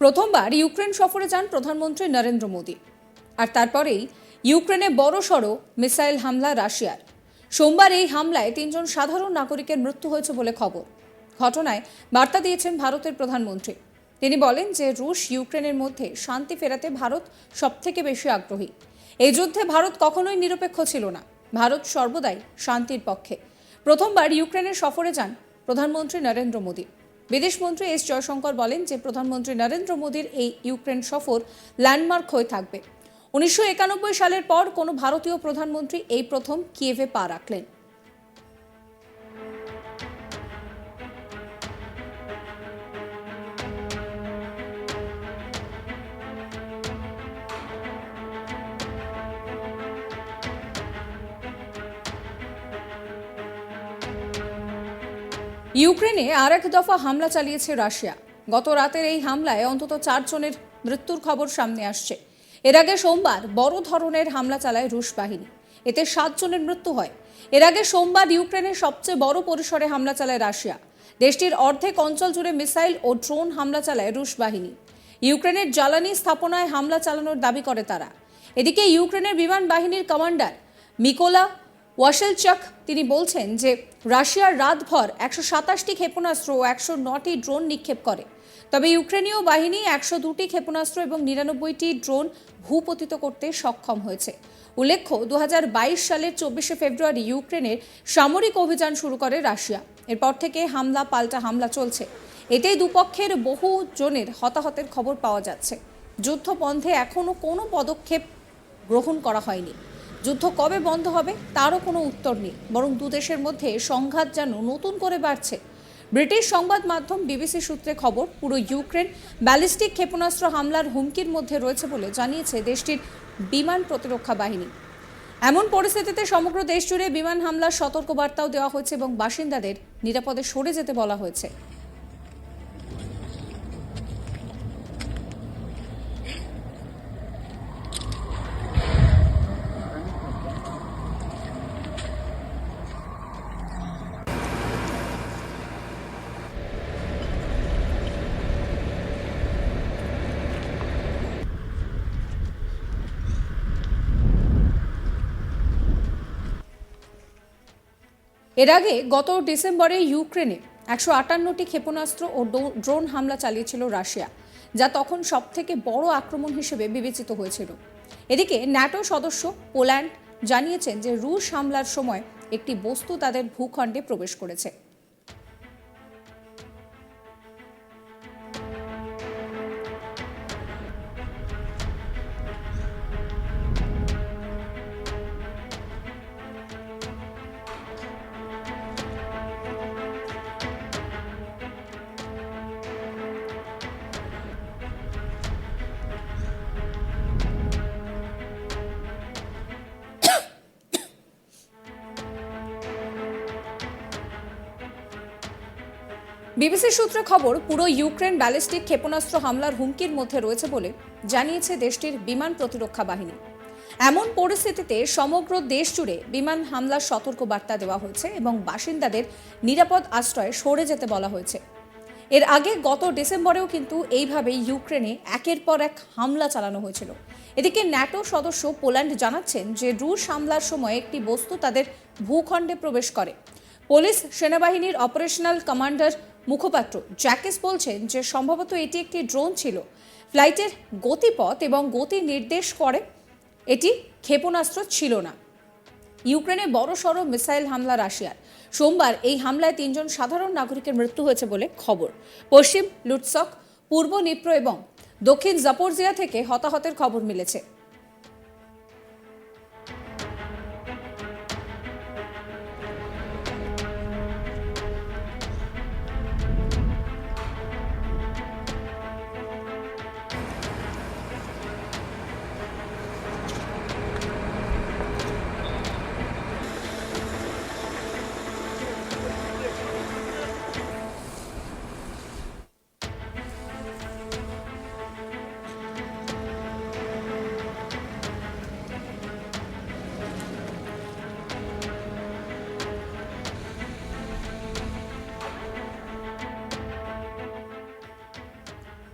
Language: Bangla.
প্রথমবার ইউক্রেন সফরে যান প্রধানমন্ত্রী নরেন্দ্র মোদী। আর তারপরেই ইউক্রেনে বড় সড়ো মিসাইল হামলা রাশিয়ার। সোমবার এই হামলায় তিনজন সাধারণ নাগরিকের মৃত্যু হয়েছে বলে খবর। ঘটনায় বার্তা দিয়েছেন ভারতের প্রধানমন্ত্রী। তিনি বলেন যে রুশ ইউক্রেনের মধ্যে শান্তি ফেরাতে ভারত সবথেকে বেশি আগ্রহী। এই যুদ্ধে ভারত কখনোই নিরপেক্ষ ছিল না। ভারত সর্বদাই শান্তির পক্ষে। প্রথমবার ইউক্রেনের সফরে যান প্রধানমন্ত্রী নরেন্দ্র মোদী। বিদেশমন্ত্রী এস জয়শঙ্কর বলেন যে প্রধানমন্ত্রী নরেন্দ্র মোদীর এই ইউক্রেন সফর ল্যান্ডমার্ক হয়ে থাকবে। উনিশশো একানব্বই সালের পর কোনো ভারতীয় প্রধানমন্ত্রী এই প্রথম কিয়েভে পা রাখলেন। ইউক্রেনে আর এক দফা হামলা চালিয়েছে রাশিয়া। গত রাতের এই হামলায় অন্তত চারজনের মৃত্যুর খবর সামনে আসছে। এর আগে সোমবার বড় ধরনের হামলা চালায় রুশ বাহিনী। এতে সাতজনের মৃত্যু হয়। এর আগে সোমবার ইউক্রেনের সবচেয়ে বড় পরিসরে হামলা চালায় রাশিয়া। দেশটির অর্ধেক অঞ্চল জুড়ে মিসাইল ও ড্রোন হামলা চালায় রুশ বাহিনী। ইউক্রেনের জ্বালানি স্থাপনায় হামলা চালানোর দাবি করে তারা। এদিকে ইউক্রেনের বিমান বাহিনীর কমান্ডার মিকোলা ওয়াশেলচক তিনি বলছেন যে রাশিয়ার রাতভর একশো সাতাশটি ক্ষেপণাস্ত্র ও একশো নটি ড্রোন নিক্ষেপ করে। তবে ইউক্রেনীয় বাহিনী একশো দুটি ক্ষেপণাস্ত্র এবং নিরানব্বইটি ড্রোন ভূপতিত করতে সক্ষম হয়েছে। উল্লেখ্য দু হাজার বাইশ সালের চব্বিশে ফেব্রুয়ারি ইউক্রেনের সামরিক অভিযান শুরু করে রাশিয়া। এরপর থেকে হামলা, পাল্টা হামলা চলছে। এতেই দুপক্ষের বহু জনের হতাহতের খবর পাওয়া যাচ্ছে। যুদ্ধ বন্ধে এখনও কোনো পদক্ষেপ গ্রহণ করা হয়নি। যুদ্ধ কবে বন্ধ হবে তারও কোনো উত্তর নেই। বরং দু দেশের মধ্যে সংঘাত যেন নতুন করে বাড়ছে। ব্রিটিশ সংবাদ মাধ্যম বিবিসি সূত্রে খবর, পুরো ইউক্রেন ব্যালিস্টিক ক্ষেপণাস্ত্র হামলার হুমকির মধ্যে রয়েছে বলে জানিয়েছে দেশটির বিমান প্রতিরক্ষা বাহিনী। এমন পরিস্থিতিতে সমগ্র দেশ জুড়ে বিমান হামলার সতর্কবার্তাও দেওয়া হয়েছে এবং বাসিন্দাদের নিরাপদে সরে যেতে বলা হয়েছে। এর আগে গত ডিসেম্বরে ইউক্রেনে একশো আটান্নটি ক্ষেপণাস্ত্র ও ড্রোন হামলা চালিয়েছিল রাশিয়া, যা তখন সবথেকে বড় আক্রমণ হিসেবে বিবেচিত হয়েছিল। এদিকে ন্যাটো সদস্য পোল্যান্ড জানিয়েছেন যে রুশ হামলার সময় একটি বস্তু তাদের ভূখণ্ডে প্রবেশ করেছে। বিবিসির সূত্রে খবর, পুরো ইউক্রেন ব্যালিস্টিক ক্ষেপণাস্ত্র হামলার হুমকির মধ্যে রয়েছে বলে জানিয়েছে দেশটির বিমান প্রতিরক্ষা বাহিনী। এমন পরিস্থিতিতে সমগ্র দেশ জুড়ে বিমান হামলার সতর্ক বার্তা দেওয়া হয়েছে এবং বাসিন্দাদের নিরাপদ আশ্রয়ে সরে যেতে বলা হয়েছে। এর আগে গত ডিসেম্বরেও কিন্তু এইভাবে ইউক্রেনে একের পর এক হামলা চালানো হয়েছিল। এদিকে ন্যাটো সদস্য পোল্যান্ড জানাচ্ছেন যে, রুশ হামলার সময় একটি বস্তু তাদের ভূখণ্ডে প্রবেশ করে। পুলিশ সেনাবাহিনীর অপারেশনাল কমান্ডার মুখপাত্র জ্যাকেস বলছেন যে সম্ভবত এটি একটি ড্রোন ছিল। ফ্লাইটের গতিপথ এবং গতি নির্দেশ করে এটি ক্ষেপণাস্ত্র ছিল না। ইউক্রেনে বড় সড় মিসাইল হামলা রাশিয়ার। সোমবার এই হামলায় তিনজন সাধারণ নাগরিকের মৃত্যু হয়েছে বলে খবর। পশ্চিম লুটসক পূর্ব নিপ্র এবং দক্ষিণ জাপোরজিয়া থেকে হতাহতের খবর মিলেছে।